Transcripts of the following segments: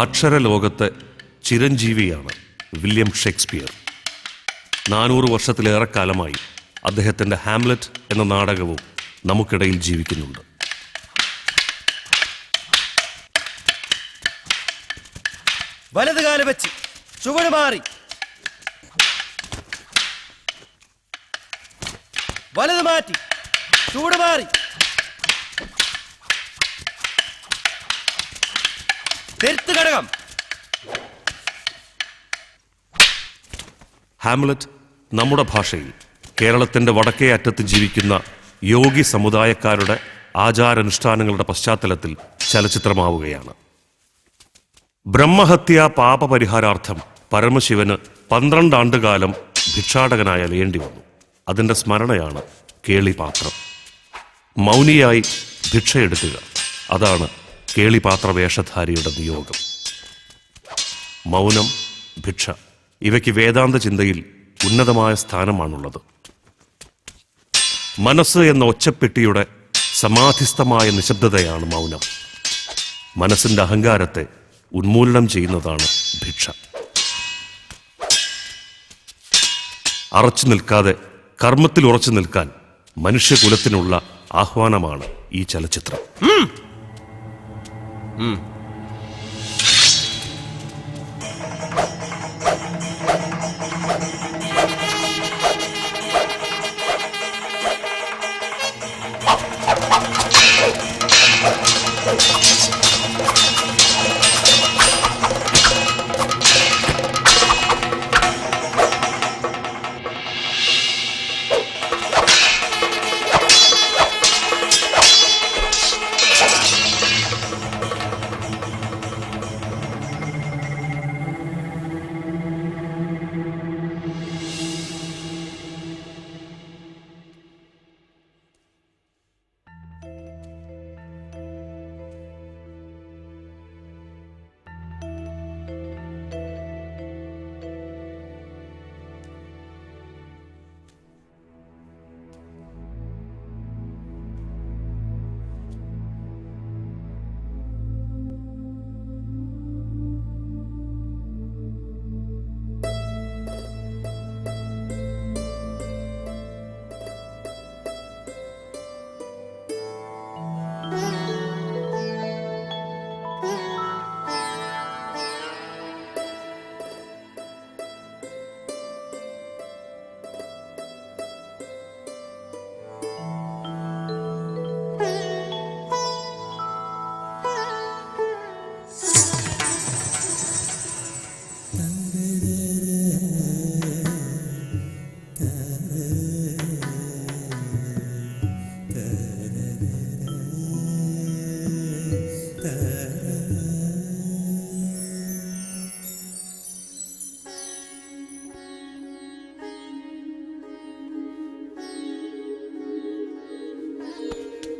അക്ഷരലോകത്തെ ചിരഞ്ജീവിയാണ് William Shakespeare. നാനൂറ് വർഷത്തിലേറെ കാലമായി അദ്ദേഹത്തിന്റെ ഹാംലറ്റ് എന്ന നാടകവും നമുക്കിടയിൽ ജീവിക്കുന്നുണ്ട്. വലത് കാൽ വെച്ച് ചുവട് മാറി. വലത് മാറ്റി ചൂട് മാറി. തെരുത്ത് ഘടകം. ഹാംലറ്റ് നമ്മുടെ ഭാഷയിൽ കേരളത്തിന്റെ വടക്കേ അറ്റത്ത് ജീവിക്കുന്ന യോഗി സമുദായക്കാരുടെ ആചാരാനുഷ്ഠാനങ്ങളുടെ പശ്ചാത്തലത്തിൽ ചലച്ചിത്രമാവുകയാണ്. ബ്രഹ്മഹത്യ പാപപരിഹാരാർത്ഥം പരമശിവന് പന്ത്രണ്ടാണ്ടുകാലം ഭിക്ഷാടകനായി അലയേണ്ടി വന്നു. അതിന്റെ സ്മരണയാണ് കേളിപാത്രം മൗനിയായി ഭിക്ഷയെടുക്കുക. അതാണ് കേളിപാത്ര വേഷധാരിയുടെ നിയോഗം. മൗനം ഭിക്ഷ ഇവയ്ക്ക് വേദാന്ത ചിന്തയിൽ ഉന്നതമായ സ്ഥാനമാണുള്ളത്. മനസ്സ് എന്ന ഒച്ചപ്പെട്ടിയുടെ സമാധിസ്ഥമായ നിശബ്ദതയാണ് മൗനം. മനസ്സിന്റെ അഹങ്കാരത്തെ ഉന്മൂലനം ചെയ്യുന്നതാണ് ഭിക്ഷ. അറച്ചു നിൽക്കാതെ കർമ്മത്തിൽ ഉറച്ചു നിൽക്കാൻ മനുഷ്യകുലത്തിനുള്ള ആഹ്വാനമാണ് ഈ ചലച്ചിത്രം. 嗯。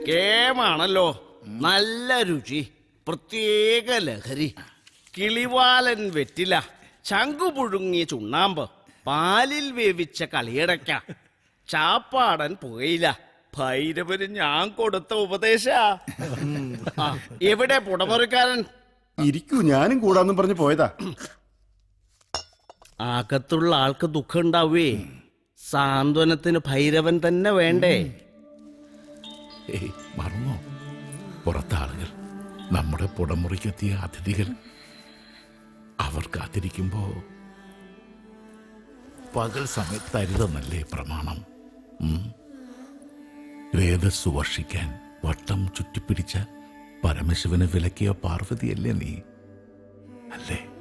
കേമാണല്ലോ നല്ല രുചി. പ്രത്യേക ലഹരി. കിളിവാലൻ വെറ്റില. ചങ്കു പുഴുങ്ങിയ ചുണ്ണാമ്പ്. പാലിൽ വേവിച്ച കളിയടക്ക ചാപ്പാടൻ പുകയില. ഭൈരവന് ഞാൻ കൊടുത്ത ഉപദേശ. എവിടെ പുടമുറിക്കാരൻ? ഇരിക്കൂ ഞാനും കൂടാന്നും പറഞ്ഞു പോയതാ. അകത്തുള്ള ആൾക്ക് ദുഃഖം ഉണ്ടാവേ. സാന്ത്വനത്തിന് ഭൈരവൻ തന്നെ വേണ്ടേ. ഏയ് മറന്നോ? പുറത്തെ ആളുകൾ നമ്മുടെ പുടമുറിക്കെത്തിയ അതിഥികൾ. അവർ കാത്തിരിക്കുമ്പോ പകൽ സമയത്ത് അരുതെന്നല്ലേ പ്രമാണം? ഉം? വേദസ്സു വർഷിക്കാൻ വട്ടം ചുറ്റിപ്പിടിച്ച പരമശിവന് വിലക്കിയ പാർവതിയല്ലേ നീ? അല്ലേ?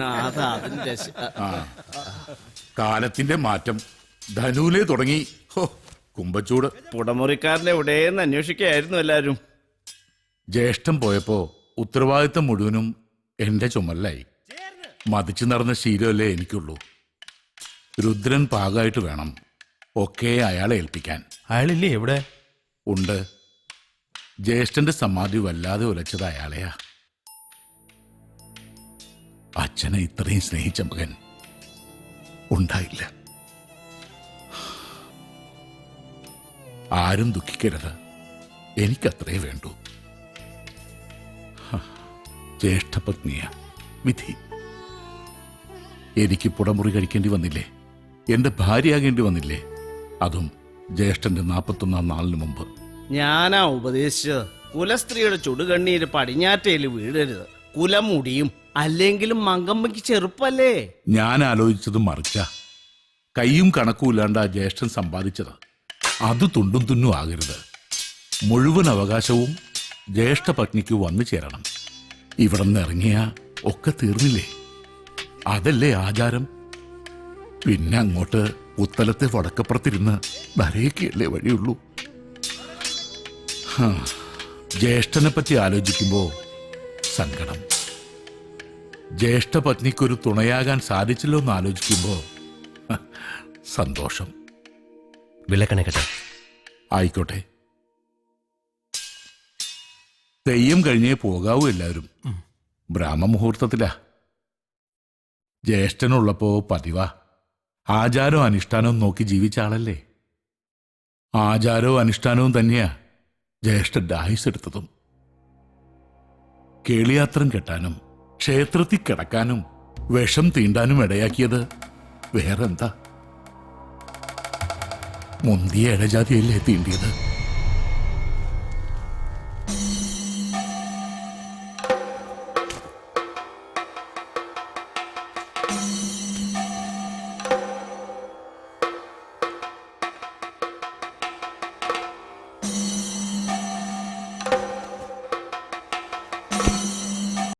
അതാ അതിന്റെ ശ- ആ. കാലത്തിന്റെ മാറ്റം. ധനുവിലെ തുടങ്ങി. ഹോ കുമ്പച്ചൂട് പുടമുറിക്കാരനെ എവിടെയെന്ന് അന്വേഷിക്കായിരുന്നു എല്ലാരും ജ്യേഷ്ഠം പോയപ്പോ ഉത്തരവാദിത്തം മുഴുവനും എന്റെ ചുമലിലായി. മതിച്ചു നടന്ന ശീലമല്ലേ എനിക്കുള്ളൂ. രുദ്രൻ പാകമായിട്ട് വേണം ഒക്കെ അയാളെ ഏൽപ്പിക്കാൻ. അയാളില്ലേ എവിടെ? ഉണ്ട്. ജ്യേഷ്ഠന്റെ സമാധി വല്ലാതെ ഉലച്ചത് അയാളെയാ. അച്ഛനെ ഇത്രയും സ്നേഹിച്ച മകൻ ഉണ്ടായില്ല. ആരും ദുഃഖിക്കരുത്. എനിക്കത്രേ വേണ്ടൂ. ജ്യേഷ്ഠപത്നിയ വിധി എനിക്ക് പുടമുറി കഴിക്കേണ്ടി വന്നില്ലേ? എന്റെ ഭാര്യയാകേണ്ടി വന്നില്ലേ? അതും ജ്യേഷ്ഠന്റെ നാൽപ്പത്തൊന്നാം നാളിന് മുമ്പ്. ഞാനാ ഉപദേശിച്ചത്. കുലസ്ത്രീയുടെ ചുടുകണ്ണീര് പടിഞ്ഞാറ്റയിൽ വീഴരുത്. കുലം മുടിയും അല്ലെങ്കിലും മങ്കമ്മയ്ക്ക് ചെറുപ്പല്ലേ? ഞാൻ ആലോചിച്ചത് മറിച്ച. കൈയും കണക്കും ഇല്ലാണ്ട് ആ ജ്യേഷ്ഠൻ സമ്പാദിച്ചത്. അത് തുണ്ടും തുന്നും ആകരുത്. മുഴുവൻ അവകാശവും ജ്യേഷ്ഠ പത്നിക്ക് വന്നു ചേരണം. ഇവിടെ നിന്ന് ഇറങ്ങിയ ഒക്കെ തീർന്നില്ലേ? അതല്ലേ ആചാരം? പിന്നെ അങ്ങോട്ട് പുത്തലത്തെ വടക്കപ്പുറത്തിരുന്ന് വരയൊക്കെയല്ലേ വഴിയുള്ളൂ? ജ്യേഷ്ഠനെ പറ്റി ആലോചിക്കുമ്പോ സങ്കടം. ജ്യേഷ്ഠപത്നിക്കൊരു തുണയാകാൻ സാധിച്ചല്ലോ എന്ന് ആലോചിക്കുമ്പോ ഹ, സന്തോഷം. വിലക്കണക്കട്ടെ ആയിക്കോട്ടെ. തെയ്യം കഴിഞ്ഞേ പോകാവൂ എല്ലാവരും. ബ്രാഹ്മമുഹൂർത്തത്തിലാ. ജ്യേഷ്ഠനുള്ളപ്പോ പതിവാ. ആചാരവും അനുഷ്ഠാനവും നോക്കി ജീവിച്ച ആളല്ലേ? ആചാരവും അനുഷ്ഠാനവും തന്നെയാ ജ്യേഷ്ഠന്റെ ആയുസ് എടുത്തതും. കേളിയാത്രം കെട്ടാനും ക്ഷേത്രത്തിൽ കിടക്കാനും വിഷം തീണ്ടാനും ഇടയാക്കിയത് വേറെന്താ? മുന്തിയ ഇടജാതിയല്ലേ തീണ്ടിയത്?